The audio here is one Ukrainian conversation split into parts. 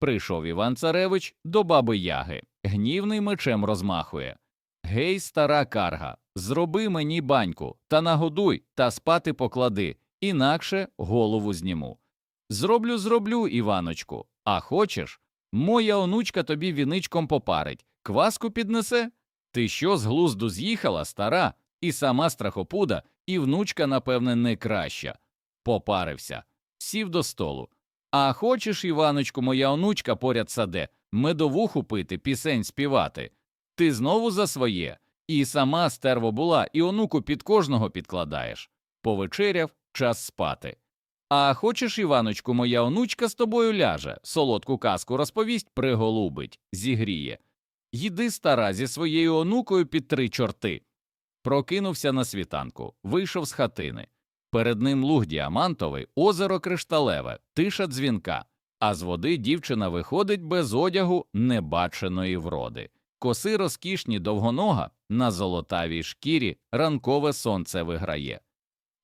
Прийшов Іван Царевич до баби Яги, гнівний мечем розмахує. Гей, стара карга, зроби мені баньку, та нагодуй, та спати поклади, інакше голову зніму. Зроблю, зроблю, Іваночку, а хочеш? Моя онучка тобі віничком попарить, кваску піднесе? Ти що з глузду з'їхала, стара, і сама страхопуда, і внучка, напевне, не краща. Попарився, сів до столу. А хочеш, Іваночку, моя онучка поряд саде, медовуху пити, пісень співати. Ти знову за своє, і сама стерво була, і онуку під кожного підкладаєш. Повечеряв, час спати. А хочеш, Іваночку, моя онучка з тобою ляже, солодку казку розповість, приголубить, зігріє. Їди стара зі своєю онукою під три чорти. Прокинувся на світанку, вийшов з хатини. Перед ним луг діамантовий, озеро кришталеве, тиша дзвінка, а з води дівчина виходить без одягу небаченої вроди. Коси розкішні довгонога, на золотавій шкірі ранкове сонце виграє.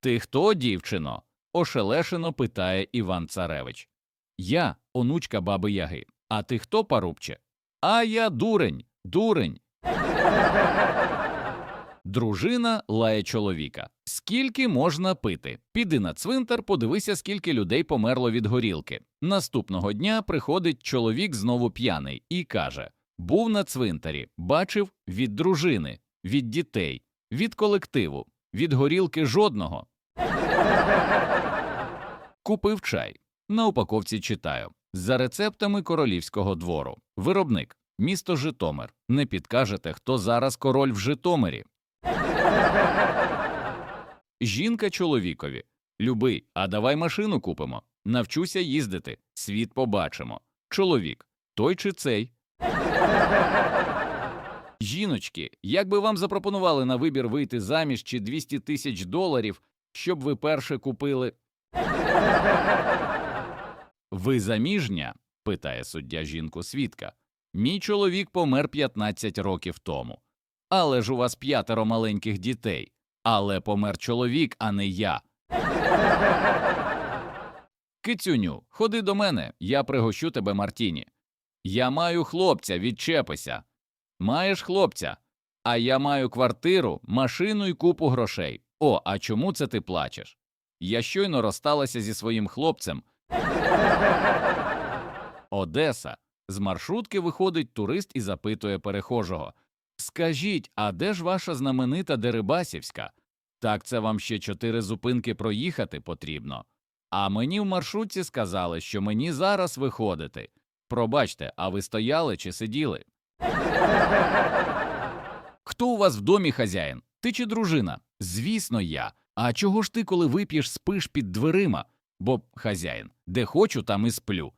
Ти хто, дівчино? ошелешено питає Іван Царевич. Я, онучка баби Яги. А ти хто, парубче? А я дурень, дурень. Дружина лає чоловіка. Скільки можна пити? Піди на цвинтар, подивися, скільки людей померло від горілки. Наступного дня приходить чоловік знову п'яний і каже: Був на цвинтарі, бачив від дружини, від дітей, від колективу, від горілки жодного. Купив чай. На упаковці читаю за рецептами королівського двору. Виробник місто Житомир. Не підкажете, хто зараз король в Житомирі. Жінка чоловікові. Любий, а давай машину купимо. Навчуся їздити, світ побачимо. Чоловік, той чи цей. Жіночки, як би вам запропонували на вибір вийти заміж чи 200 тисяч доларів, щоб ви перше купили. Ви заміжня? питає суддя жінку свідка. Мій чоловік помер 15 років тому. Але ж у вас п'ятеро маленьких дітей. Але помер чоловік, а не я. Кицюню, ходи до мене, я пригощу тебе Мартіні. Я маю хлопця, відчепися. Маєш хлопця, а я маю квартиру, машину і купу грошей. О, а чому це ти плачеш? Я щойно розсталася зі своїм хлопцем. Одеса. З маршрутки виходить турист і запитує перехожого Скажіть, а де ж ваша знаменита Дерибасівська? Так це вам ще чотири зупинки проїхати потрібно. А мені в маршрутці сказали, що мені зараз виходити. Пробачте, а ви стояли чи сиділи? Хто у вас в домі хазяїн? Ти чи дружина? Звісно, я. А чого ж ти, коли вип'єш, спиш під дверима? Бо хазяїн, де хочу, там і сплю.